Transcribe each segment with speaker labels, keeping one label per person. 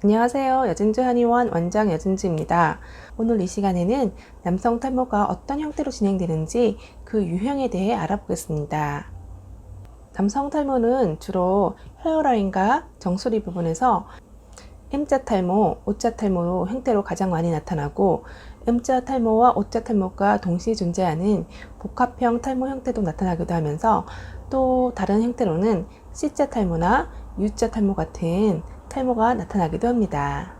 Speaker 1: 안녕하세요. 여진주 한의원 원장 여진주입니다. 오늘 이 시간에는 남성 탈모가 어떤 형태로 진행되는지 그 유형에 대해 알아보겠습니다. 남성 탈모는 주로 헤어라인과 정수리 부분에서 M자 탈모, O자 탈모 형태로 가장 많이 나타나고 M자 탈모와 O자 탈모가 동시에 존재하는 복합형 탈모 형태도 나타나기도 하면서 또 다른 형태로는 C자 탈모나 U자 탈모 같은 탈모가 나타나기도 합니다.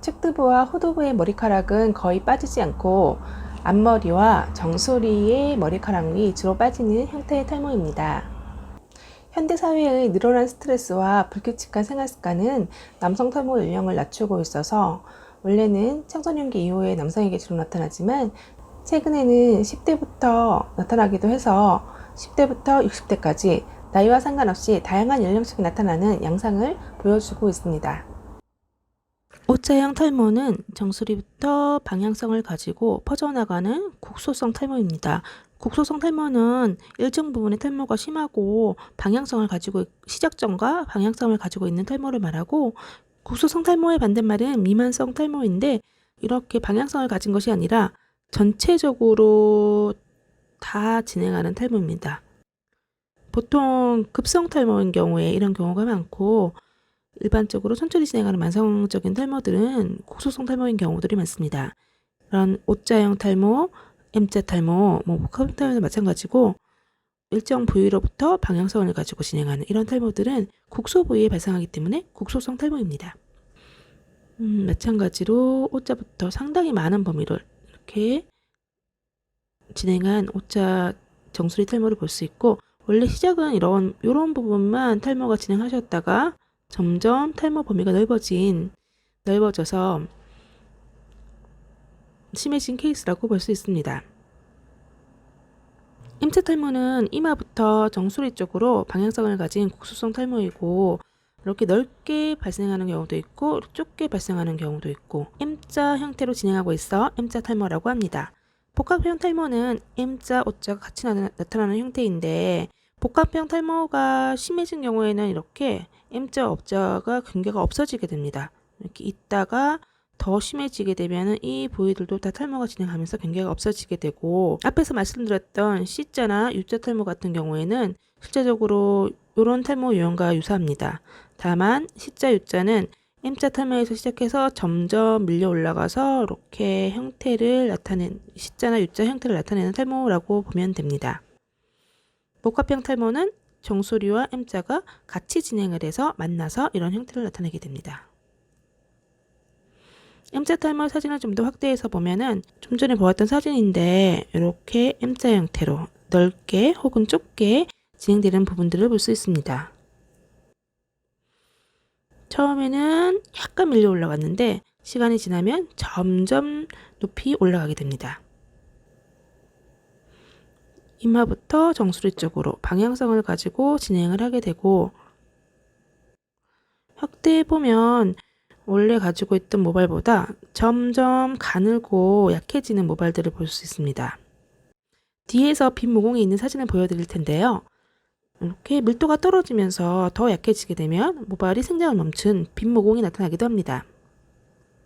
Speaker 1: 측두부와 후두부의 머리카락은 거의 빠지지 않고 앞머리와 정수리의 머리카락이 주로 빠지는 형태의 탈모입니다. 현대 사회의 늘어난 스트레스와 불규칙한 생활 습관은 남성 탈모 연령을 낮추고 있어서 원래는 청소년기 이후에 남성에게 주로 나타나지만 최근에는 10대부터 나타나기도 해서 10대부터 60대까지 나이와 상관없이 다양한 연령층이 나타나는 양상을 보여주고 있습니다. O자형 탈모는 정수리부터 방향성을 가지고 퍼져나가는 국소성 탈모입니다. 국소성 탈모는 일정 부분의 탈모가 심하고 방향성을 가지고 시작점과 방향성을 가지고 있는 탈모를 말하고 국소성 탈모의 반대말은 미만성 탈모인데 이렇게 방향성을 가진 것이 아니라 전체적으로 다 진행하는 탈모입니다. 보통 급성 탈모인 경우에 이런 경우가 많고 일반적으로 천천히 진행하는 만성적인 탈모들은 국소성 탈모인 경우들이 많습니다. 이런 O자형 탈모, M자 탈모, 뭐 복합 탈모도 마찬가지고 일정 부위로부터 방향성을 가지고 진행하는 이런 탈모들은 국소 부위에 발생하기 때문에 국소성 탈모입니다. 음, 마찬가지로 O자부터 상당히 많은 범위를 이렇게 진행한 O자 정수리 탈모를 볼 수 있고 원래 시작은 이런 이런 부분만 탈모가 진행하셨다가 점점 탈모 범위가 넓어진 넓어져서 심해진 케이스라고 볼 수 있습니다. M자 탈모는 이마부터 정수리 쪽으로 방향성을 가진 국소성 탈모이고 이렇게 넓게 발생하는 경우도 있고 좁게 발생하는 경우도 있고 M자 형태로 진행하고 있어 M자 탈모라고 합니다. 복합형 탈모는 M자, O자가 같이 나, 나타나는 형태인데 복합형 탈모가 심해진 경우에는 이렇게 M자, O자가 경계가 없어지게 됩니다. 이렇게 있다가 더 심해지게 되면 이 부위들도 다 탈모가 진행하면서 경계가 없어지게 되고 앞에서 말씀드렸던 C자나 U자 탈모 같은 경우에는 실제적으로 이런 탈모 유형과 유사합니다. 다만 C자, U자는 M자 탈모에서 시작해서 점점 밀려 올라가서 이렇게 형태를 나타낸 C자나 U자 형태를 나타내는 탈모라고 보면 됩니다. 복합형 탈모는 정수리와 M자가 같이 진행을 해서 만나서 이런 형태를 나타내게 됩니다. M자 탈모 사진을 좀 더 확대해서 보면은 좀 전에 보았던 사진인데 이렇게 M자 형태로 넓게 혹은 좁게 진행되는 부분들을 볼 수 있습니다. 처음에는 약간 밀려 올라갔는데 시간이 지나면 점점 높이 올라가게 됩니다. 이마부터 정수리 쪽으로 방향성을 가지고 진행을 하게 되고 확대해 보면 원래 가지고 있던 모발보다 점점 가늘고 약해지는 모발들을 볼 수 있습니다. 뒤에서 빈 모공이 있는 사진을 보여드릴 텐데요. 이렇게 밀도가 떨어지면서 더 약해지게 되면 모발이 생장을 멈춘 빈 모공이 나타나기도 합니다.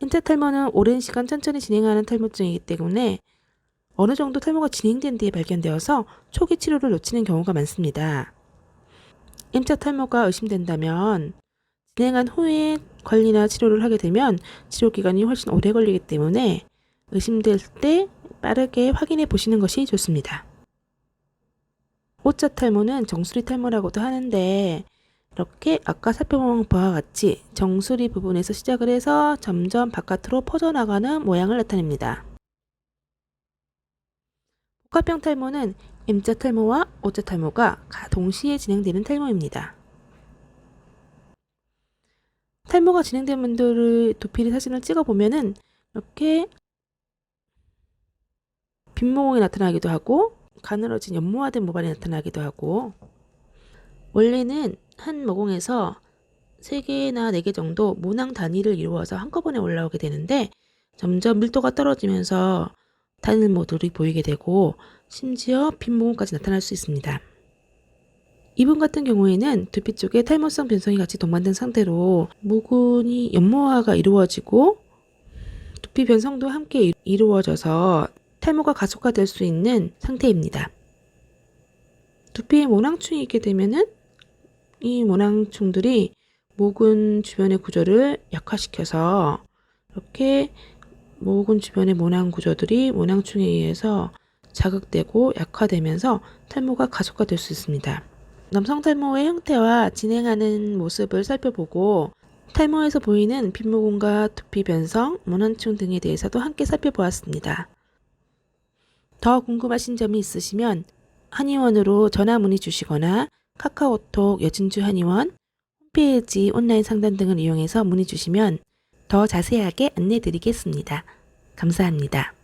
Speaker 1: 인자 탈모는 오랜 시간 천천히 진행하는 탈모증이기 때문에 어느 정도 탈모가 진행된 뒤에 발견되어서 초기 치료를 놓치는 경우가 많습니다. M자 탈모가 의심된다면 진행한 후에 관리나 치료를 하게 되면 치료 기간이 훨씬 오래 걸리기 때문에 의심될 때 빠르게 확인해 보시는 것이 좋습니다. O자 탈모는 정수리 탈모라고도 하는데 이렇게 아까 살펴본 바와 같이 정수리 부분에서 시작을 해서 점점 바깥으로 퍼져나가는 모양을 나타냅니다. 복합형 탈모는 M자 탈모와 O자 탈모가 동시에 진행되는 탈모입니다. 탈모가 진행된 분들의 두피리 사진을 찍어 보면은 이렇게 빈모공이 나타나기도 하고 가늘어진 연모화된 모발이 나타나기도 하고 원래는 한 모공에서 3개나 4개 정도 모낭 단위를 이루어서 한꺼번에 올라오게 되는데 점점 밀도가 떨어지면서 단일 모들이 보이게 되고 심지어 빈 모공까지 나타날 수 있습니다. 이분 같은 경우에는 두피 쪽에 탈모성 변성이 같이 동반된 상태로 모근이 연모화가 이루어지고 두피 변성도 함께 이- 이루어져서 탈모가 가속화될 수 있는 상태입니다. 두피에 모낭충이 있게 되면은 이 모낭충들이 모근 주변의 구조를 약화시켜서 이렇게 모근 주변의 모낭 구조들이 모낭충에 의해서 자극되고 약화되면서 탈모가 가속화될 수 있습니다. 남성 탈모의 형태와 진행하는 모습을 살펴보고 탈모에서 보이는 핏모근과 두피 변성, 모낭충 등에 대해서도 함께 살펴보았습니다. 더 궁금하신 점이 있으시면 한의원으로 전화 문의 주시거나 카카오톡 여진주 한의원 홈페이지 온라인 상담 등을 이용해서 문의 주시면 더 자세하게 안내 드리겠습니다. 감사합니다.